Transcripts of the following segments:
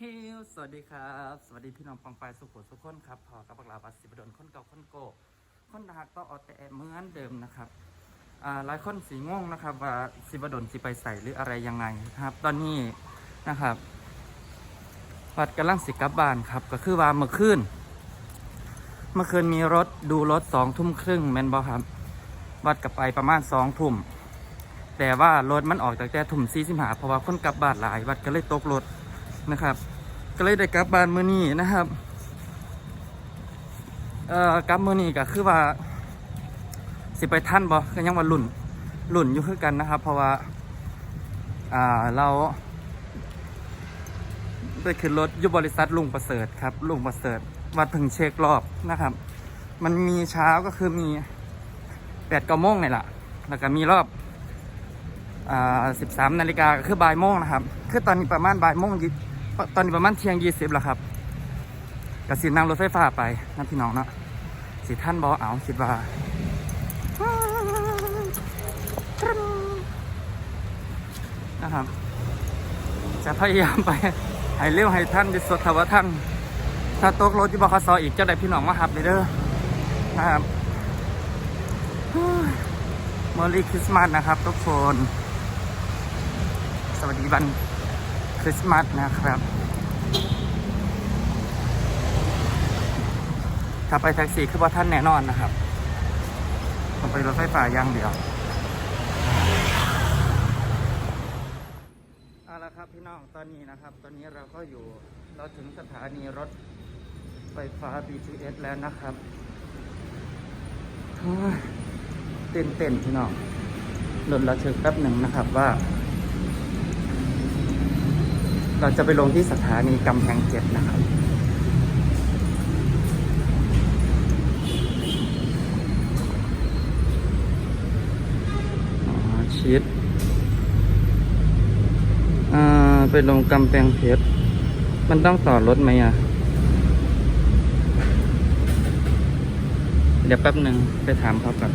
เฮลสวัสดีครับ สวัสดีพี่น้องปองปสุขุสุขคนครับพอกับบักลาบัสสิบดลคนเก่าคนโกคนหักก็เอแต่เหมือนเดิมนะครับอ่าหลายคนสีง่วงนะครับ ว่าสิบดลสิไปใส่หรืออะไรยังไงครับ ตอนนี้นะครับวัดกำลังสิกับบ้านครับ ก็คือว่าเมื่อคืนเมื่อคืนมีรถดูรถสองทุ่มครึ่งแมนบอครับ วัดกลับไปประมาณสองทุ่มแต่ว่ารถมันออกจากแต่ทุ่มสี่สิบหาเพราะว่าคนกลับบ้านหลาย วัดก็เลยตกรถ นะครับ ก็เลยได้กลับบ้านมื้อนี้นะครับเอ่อกลับมื้อนี้ก็คือว่า สิไปท่านบ่ก็ยังว่าหลุ่นหลุ่นอยู่คือกันนะครับ เพราะว่า อ่าเราไปขึ้นรถอยู่บริษัทลุงประเสริฐครับลุงประเสริฐวัดเพึ่งเช็ครอบนะครับ มันมีเช้าก็คือมีแปดก้าโมงนี่แหละแล้วก็มีรอบอ่าสิบสามนาฬิกาก็คือบ่ายโมงนะครับ คือตอนนี้ประมาณบ่ายโมงยี ตอนนี้ประมาณเที่ยงยี่สิบแล้วครับกสินั่งรถไฟฟ้าไปนะพี่น้องเนาะสิท่านบอเอาคิดว่านะครับ จะพยายามไปให้เร็วให้ท่านที่สุดถว่าท่านถ้าตกรถที่บขสออีกเจะได้พี่น้องมาหับเลยเด้อนะครับมอรี่คริสต์มาสนะครับทุกคน สวัสดีวัน ริสต์มาสนะครับ ถ้าไปแท็กซี่คือว่าท่านแน่นอนนะครับ ผมไปรถไฟฟ้าย่างเดียวเอาละครับพี่น้องตอนนี้นะครับ ตอนนี้เราก็อยู่เราถึงสถานีรถไฟฟ้า BTS แล้วนะครับเต้นเต้นพี่น้องหลุดระทึกแป๊บหนึ่งนะครับว่า เราจะไปลงที่สถานีกำแพงเจ็ดนะครับอ๋อชิดอ่าไปลงกำแพงเพชร มันต้องต่อรถไหมอะ เดี๋ยวแป๊บหนึ่งไปถามเขาก่อน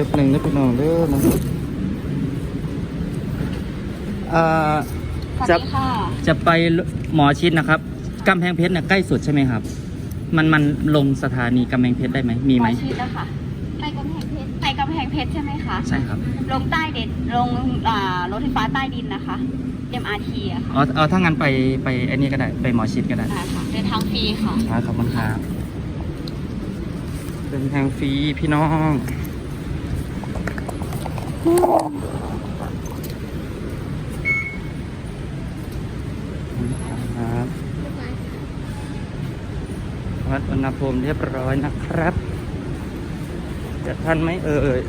ป๊บหนึ่งนะพี่น้องเด้อนะครับอ่าสวัสจะดีค่ะจะไปหมอชิดนะครับกำแพงเพชรเนี่ยใกล้สุดใช่ไหมครับ มันมันลงสถานีกำแพงเพชรได้ไหมมีไหมอชิดแล้วค่ะไปกำแพงเพชรไปกำแพงเพชรใช่ไหมคะใช่ครับ ลงใต้เด็ดลงอ่ารถไฟฟ้าใต้ดินนะคะ MRT อะค่ะเอาเอาถ้างั้นไปไปไอ้นี่ก็ได้ไปหมอชิดก็ได้อ่าค่ะเดินทางฟรีค่ะอ่าขอบคุณครับเป็นทางฟรีพี่น้อง ครับวัดอุณหภูมิเรียบร้อยนะครับจะทันไหมเอ่ย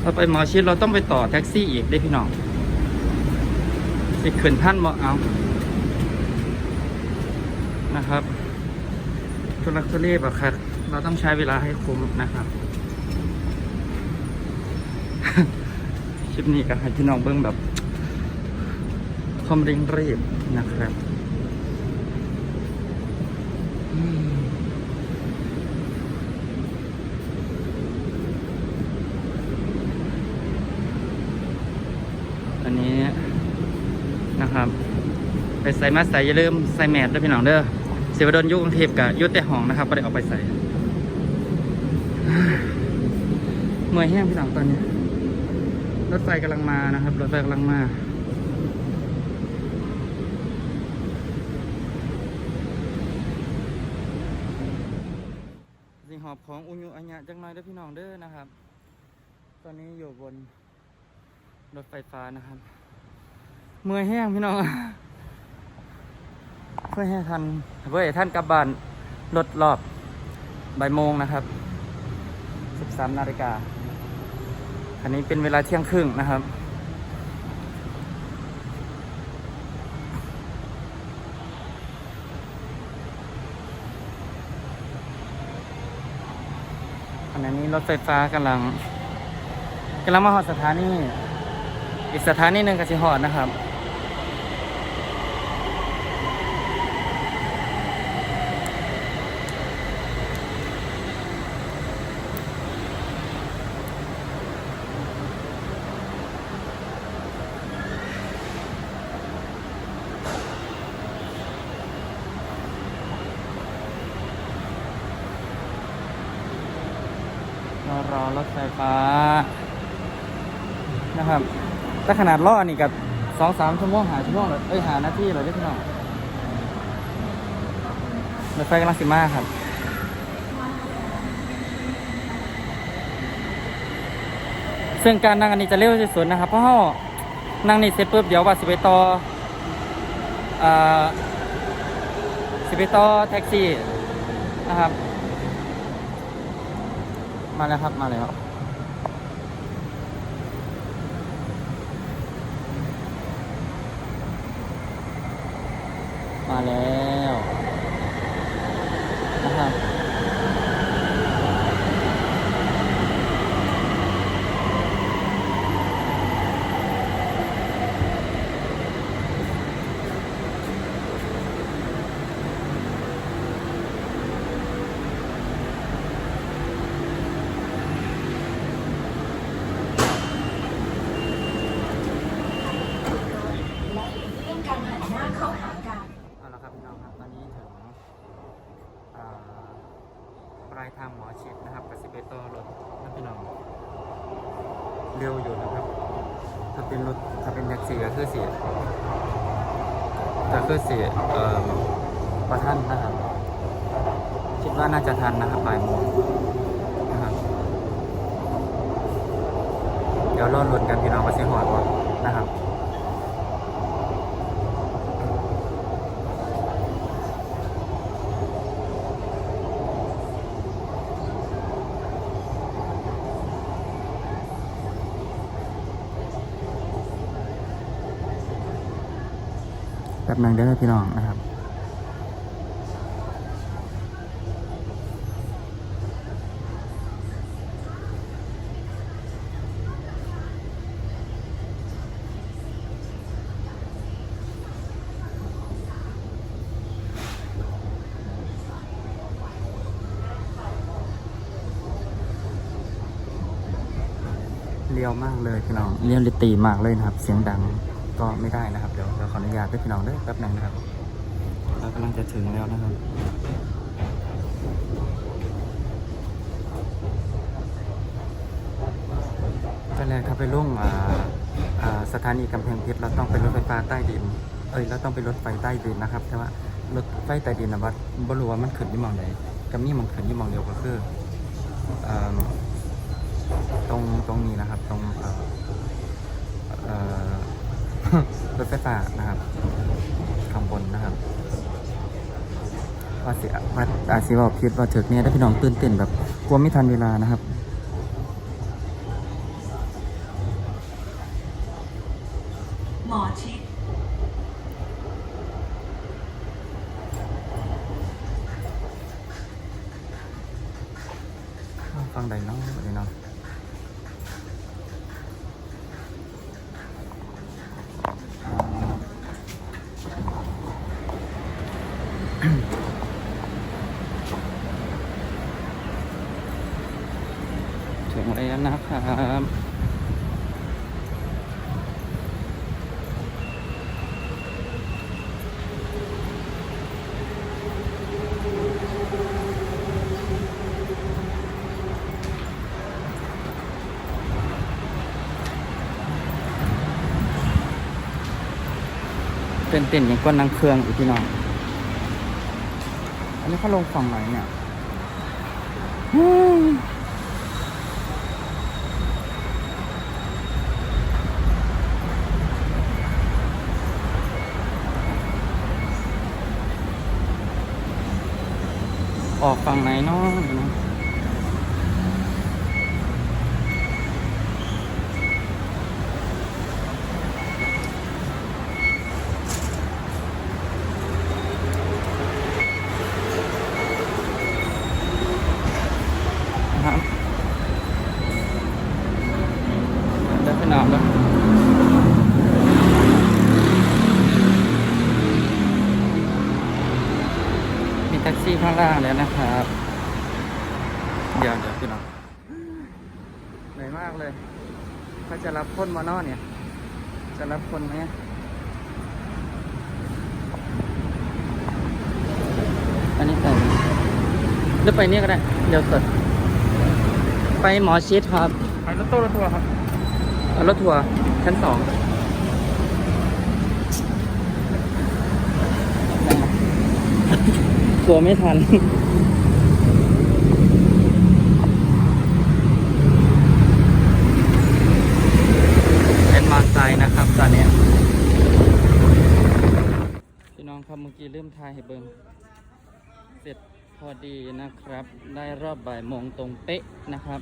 เราไปหมอชิดเราต้องไปต่อแท็กซี่อีกได้พี่น้องสิขึ้นท่านบ่เอานะครับ ทุลักทุเลบอะครับ เราต้องใช้เวลาให้คุ้มนะครับ คลิปนี้ก็ให้พี่น้องเบิ้งแบบความเร่งรีบนะครับอันนี้นะครับ ไปใส่มาใส่อย่าลืมใส่แมสด้วยพี่น้องเด้อ เสวดนยุกรุงเทพกับยุแต่ห้องนะครับก็ได้เออกไปใส่เมื่อยแห้งพี่น้องตอนนี้ รถไฟกำลังมานะครับ รถไฟกำลังมาสิหอบของอุญุอัญญะจังน้อยเด้อพี่น้องเด้อนะครับ ตอนนี้อยู่บนรถไฟฟ้านะครับ เมื่อยแห้งพี่น้อง เพื่อให้ทันเพื่อให้ท่านกลับบ้านรถรอบบ่ายโมงนะครับ 13นาฬิกาอันนี้เป็นเวลาเที่ยงครึ่งนะครับอันณะนี้รถไฟฟ้ากำลังกำลังมาหอดสถานี อีกสถานีหนึ่งก็สิหอดนะครับ รอรถไฟฟ้านะครับแต่ขนาดรอนี่กับสองสามชั่วโมงหาชั่วโมงเลยเอ้ยหาหน้าที่เลยพี่น้องรถไฟกำลังสิมาครับซึ่งการนั่งอันนี้จะเร็วที่สุดนะครับ เพราะว่านั่งนี่เสร็จปุ๊บเดี๋ยวว่าสิไปต่ออสิไปต่อแท็กซี่นะครับ มาแล้วครับ มาแล้วมาแล้วนะครับเอาละครับพี่น้องครับ ตอนนี้ถึงอ่าปลายทางหมอชิดนะครับกับสิบเอตอรถนะพี่น้อง เร็วอยู่นะครับ ถ้าเป็นรถถ้าเป็นแท็กซี่ก็ คือสี่ก็คือสีเอ่อประท่านนะครับ คิดว่าน่าจะทันนะครับบ่ายโมงนะครับเดี๋ยวรอลุ้นกันพี่น้องว่าสิหอดวะนะครับ แป๊บนึงเด้อพี่น้องนะครับเลี้ยวมากเลยพี่น้องเลี้ยวลิตีมากเลยนะครับ เสียงดัง ก็ไม่ได้นะครับ เดี๋ยวเดี๋ยวขออนุญาตด้วยพี่น้องด้วยแป๊บนึงนะครับ เรากำลังจะถึงแล้วนะครับก็เลยครับไปลุ่งสถานีกำแพงเพชรเราต้องเป็นรถไฟฟ้าใต้ดิน เอ้ยเราต้องเป็นรถไฟใต้ดินนะครับ แต่ว่ารถไฟใต้ดินนะว่าบรูว่ามันขึ้นที่หมองไหนกับนี่มันขึ้นที่หมองเดียวก็คือตรงตรงนี้นะครับ ตรงเอ่อ รถไฟฟ้านะครับข้างบนนะครับว่าเสียว่าอาชีวะพิษว่าถึกเนี่ยได้พี่น้องตื่นเต้นแบบกลัวไม่ทันเวลานะครับ หมอชิด ฟังใดเน้องเลยเนาะถึ งแล้วนะครับเต้นเต้นอย่างก้นนังเครื่องอีกพี่น้อง อันนี้เขาลงฝั่งไหนเนี่ยอืมออกฝั่งไหนเนาะเดี๋ยวนะนะครับ น้องแล้วมีแท็กซี่ข้างล่างแล้วนะครับ เดี๋ยวเดี๋ยวพี่น้องเหนื่อยมากเลยเขาจะรับคนมานอนเนี่ย จะรับคนไหมอันนี้ไปหรือไปนี่ก็ได้ เดี๋ยวกดไปหมอชิดครับไปรถตู้รถทัวร์ครับ รถทัวร์ชั้นสองกลัวไม่ทันเป็นมอไซนะครับตอนนี้พี่น้องครับเมื่อกี้เริ่มทายให้เบิงเสร็จพอดีนะครับ ได้รอบบ่ายโมงตรงเป๊ะนะครับ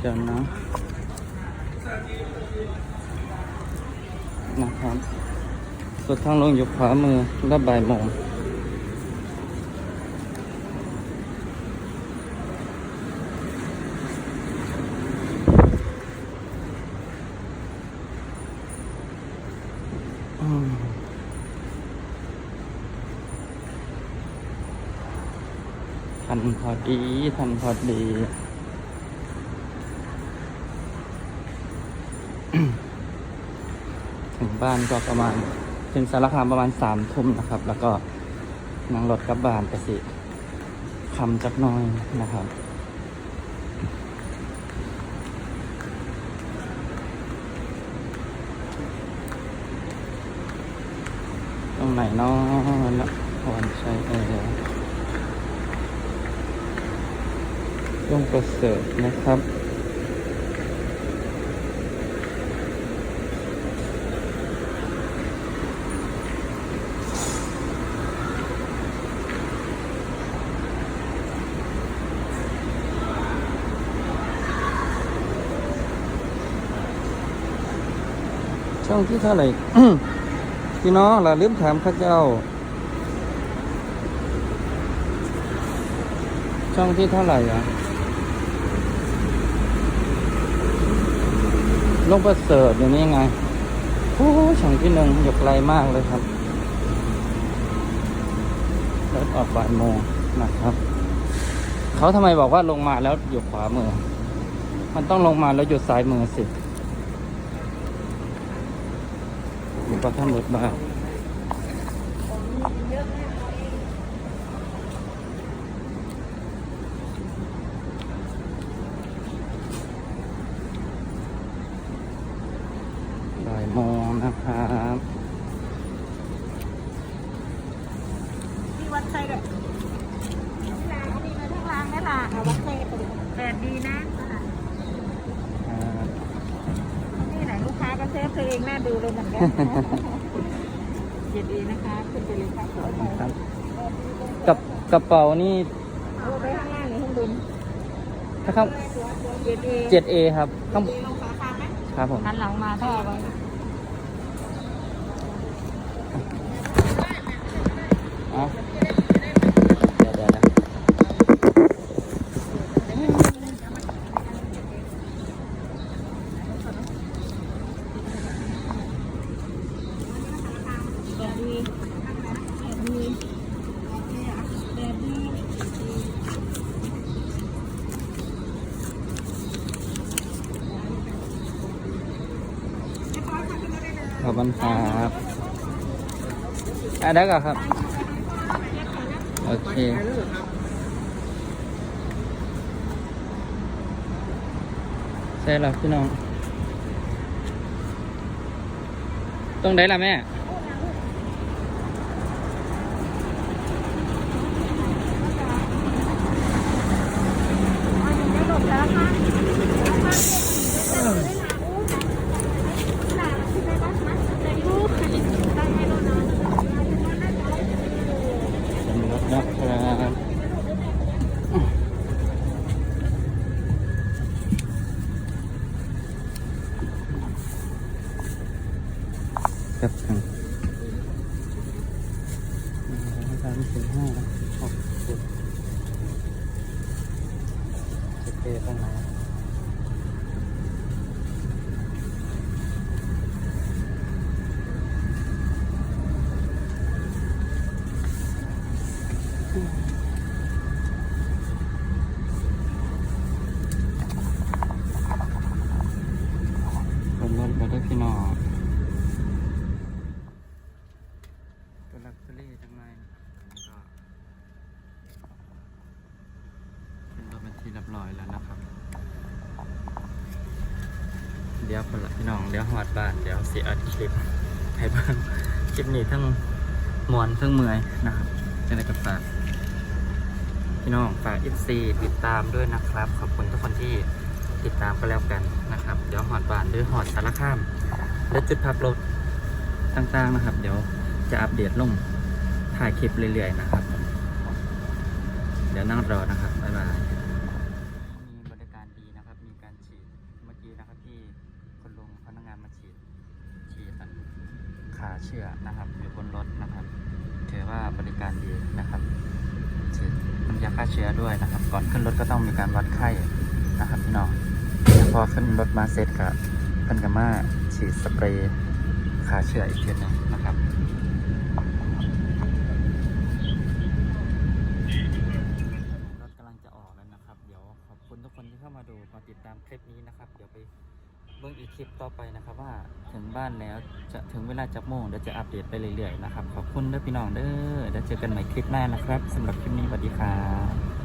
เดี๋ยวนะนะครับสุดทางลงอยู่ขวามือและบ่ายโมง ทันพอดีทันพอดี ถึงบ้านก็ประมาณ ถึงสารคามประมาณสามทุ่มนะครับ แล้วก็นั่งรถกลับบ้านไปสิคำจักน้อยนะครับตรงไหนเนาะละพรชัยเออ ร่งประเสริฐนะครับ ช่องที่เท่าไหร่พี่น้องเราลืมถามข้าเจ้า ช่องที่เท่าไหร่อะ ลงประเสริฐอย่างนี้ไงโอ้ช่องที่หนึ่งอยู่ไกลมากเลยครับรถออกบ่ายโมงนะครับ เขาทำไมบอกว่าลงมาแล้วอยู่ขวามือ มันต้องลงมาแล้วอยู่ซ้ายมือสิอยู่ประท่านรถบ้างบ่ายโมงนะครับมีวัดไซด้วยลางมีมาทั้งลางและลางวัดไซแดดดีนะอ่านี่ไหนลูกค้าก็เซฟตัวเองน่าดูเลยเหมือนกันเย็นดีนะคะขึ้นไปเลยค่ะสวยครับกับกระเป๋านี่เอาไปข้างล่างหรือข้างบนถ้าข้างเย็นเอ 7A ครับข้างลงขาคางไหมครับผมหันหลังมาท่อไว้ อะเดี๋ยวเดี๋ยวนะขอบคุณครับ อะได้ก่อนครับ โอเคใช่หรอพี่น้อง ตรงไหนล่ะแม่ ได้หลบแล้วค่ะได้ลูกได้ให้ลูกนอน สำรวจนะครับกับหนึ่งสองสามสี่ห้าหกเจ็ด ข้างใน เป็นรถมาด้วยพี่น้องตัวลักซ์รี่จังเลยก็เป็นรถเป็นที่เรียบร้อยแล้วนะครับ เดี๋ยวคนละพี่น้องเดี๋ยวหอดบ้านเดี๋ยวเสิอัดคลิปให้เบิ่งคลิปนี้ทั้งมวนทั้งเมื่อยนะครับจะได้กับฝาก พี่น้องฝาก FC ติดตามด้วยนะครับ ขอบคุณทุกคนที่ติดตามก็แล้วกันนะครับ เดี๋ยวหอดบานหรือหอดสารคาม และจุดพักรถต่างๆนะครับ เดี๋ยวจะอัปเดตลงถ่ายคลิปเรื่อยๆนะครับ เดี๋ยวนั่งรอนะครับ บ๊ายบาย มีบริการดีนะครับ มีการฉีด เมื่อกี้นะครับที่คุณลุงพนักงานมาฉีด ฉีดขาเชื่อนะครับอยู่บนรถนะครับ ถือว่าบริการดีนะครับ ยาฆ่าเชื้อด้วยนะครับ ก่อนขึ้นรถก็ต้องมีการวัดไข้นะครับพี่น้องพอขึ้นรถมาเสร็จก็เพิ่นก็มาฉีดสเปรย์ฆ่าเชื้ออีกทีหนึงนะครับ รถกำลังจะออกแล้วนะครับ เดี๋ยวขอบคุณทุกคนที่เข้ามาดูมาติดตามคลิปนี้นะครับ เดี๋ยวไปเบิ่งอีกค ลิปต่อไปนะครับว่าถึงบ้านแล้วจะถึงเวลาจับโมงเดี๋ยวจะอัปเดตไปเรื่อยๆนะครับ ขอบคุณเด้อพี่น้องเด้อเดี๋ยวเจอกันใหม่คลิปหน้านะครับสำหรับคลิปนี้สวัสดีครับ